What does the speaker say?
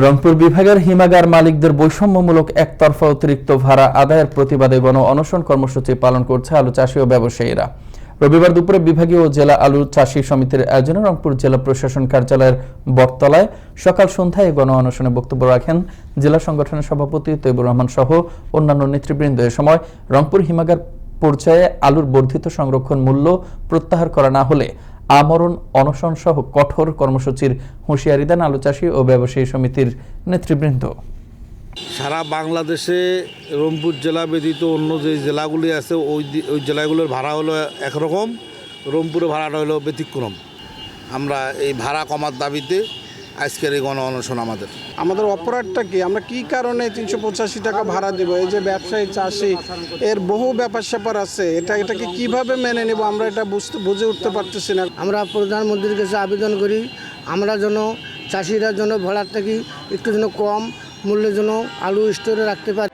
রংপুর বিভাগের হিমাগার মালিকদের বৈষম্যমূলক একতরফা অতিরিক্ত ভাড়া আদায়ের প্রতিবাদে গণ অনশন কর্মসূচি পালন করছে আলু চাষী ও ব্যবসায়ীরা। রবিবার দুপুরে বিভাগীয় জেলা আলু চাষী সমিতির আয়োজনে রংপুর জেলা প্রশাসন কার্যালয়ের বটতলায় সকাল সন্ধ্যায় গণ অনশনে বক্তব্য রাখেন জেলা সংগঠনের সভাপতি তৈবুর রহমান সহ অন্যান্য নেতৃবৃন্দ। এ সময় রংপুর হিমাগার পর্যায়ে আলুর বর্ধিত সংরক্ষণ মূল্য প্রত্যাহার করা না হলে আমরণ, অনশন সহ কঠোর কর্মসূচির হুঁশিয়ারি দেন আলুচাষী ও ব্যবসায়ী সমিতির নেতৃবৃন্দ। সারা বাংলাদেশে রংপুর জেলা ব্যতীত অন্য যে জেলাগুলি আছে, ওই ওই জেলাগুলোর ভাড়া হলো একরকম, রংপুরের ভাড়াটা হলো ব্যতিক্রম। আমরা এই ভাড়া কমার দাবিতে আজকের এই গণ অনশন আমাদের। আমাদের অপরাধটা কি? আমরা কি কারণে তিনশো পঁচাশি টাকা ভাড়া দেবো? এই যে ব্যবসায়ী চাষি এর বহু ব্যাপার স্যাপার আছে। এটা এটাকে কীভাবে মেনে নেব? আমরা এটা বুঝতে বুঝে উঠতে পারতেছি না। আমরা প্রধানমন্ত্রীর কাছে আবেদন করি আমরা যেন চাষিরা যেন ভাড়ার থেকে একটু যেন কম মূল্যের জন্য আলু স্টোরে রাখতে পারি।